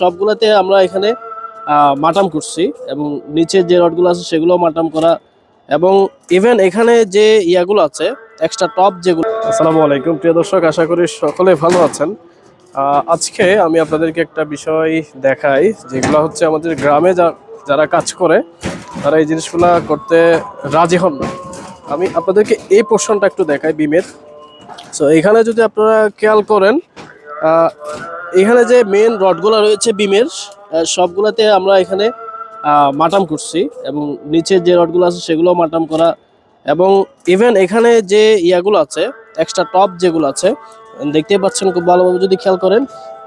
সবগুলোতে আমরা এখানে মাটাম করছি এবং নিচে যে রডগুলো আছে সেগুলো মাটাম করা এবং ইভেন এখানে যে ইয়াগুলো আছে এক্সট্রা টপ যেগুলো আসসালামু আলাইকুম, প্রিয় দর্শক, আশা করি সকলে ভালো আছেন। আজকে আমি আপনাদেরকে একটা বিষয় দেখাই, যেগুলো হচ্ছে আমাদের গ্রামে যারা কাজ করে, তারা এই জিনিসগুলো করতে রাজি হন না। আমি আপনাদেরকে এই পোর্শনটা একটু দেখাই, বিমের। সো এখানে যদি আপনারা খেয়াল করেন এখানে যে মেন রডগুলো রয়েছে বিমের সবগুলাতে আমরা এখানে মাটাম করছি এবং নিচে যে রডগুলো আছে সেগুলো মাটাম করা এবং ইভেন এখানে যে ইয়াগুলো আছে এক্সট্রা টপ যেগুলো আছে দেখতে পাচ্ছেন খুব ভালোভাবে যদি খেয়াল করেন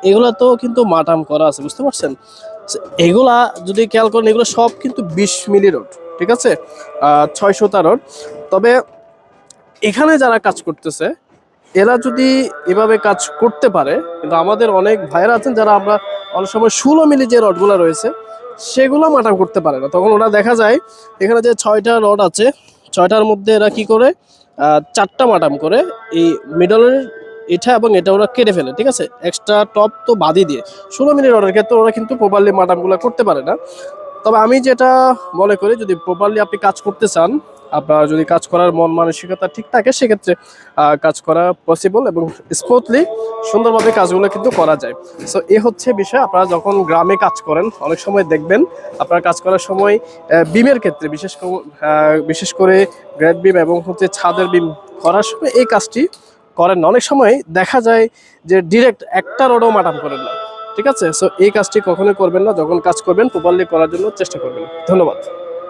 এগুলো তো কিন্তু মাটাম করা আছে, বুঝতে পারছেন? এগুলা যদি খেয়াল করেন, এগুলো সব কিন্তু বিশ মিলি রোড ঠিক আছে? ছয়শো রোড তবে এখানে যারা কাজ করতেছে এরা যদি এভাবে কাজ করতে পারে, কিন্তু আমাদের অনেক ভাইয়েরা আছেন যারা আমরা অনেক সময় ষোলো মিলি যে রডগুলো রয়েছে, সেগুলো মাটাম করতে পারে না। তখন ওরা দেখা যায়, এখানে যে ছয়টা রড আছে, ছয়টার মধ্যে এরা কি করে চারটা মাটাম করে এই মিডলের এটা এবং এটা ওরা কেটে ফেলে, ঠিক আছে? এক্সট্রা টপ তো বাদই দিয়ে। ষোলো মিলি রডের ক্ষেত্রে ওরা কিন্তু প্রপারলি মাটামগুলো করতে পারে না। তবে আমি যেটা মনে করি, যদি প্রপারলি আপনি কাজ করতে চান আপনার যদি কাজ করার মন মানসিকতা ঠিক থাকে, সেক্ষেত্রে কাজ করা পসিবল এবং স্মুথলি সুন্দরভাবে কাজগুলো কিন্তু করা যায়। সো এ হচ্ছে বিষয়। আপনারা যখন গ্রামে কাজ করেন, অনেক সময় দেখবেন আপনার কাজ করার সময় বিমের ক্ষেত্রে, বিশেষ বিশেষ করে গ্রেড বিম এবং হচ্ছে ছাদের বিম করার সময় এই কাজটি করেন অনেক সময় দেখা যায় যে ডিরেক্ট একটা রডও মাটাম করেন না। ঠিক আছে? সো এই কাজটি কখনোই করবেন না। যখন কাজ করবেন প্রপারলি করার জন্য চেষ্টা করবেন। ধন্যবাদ।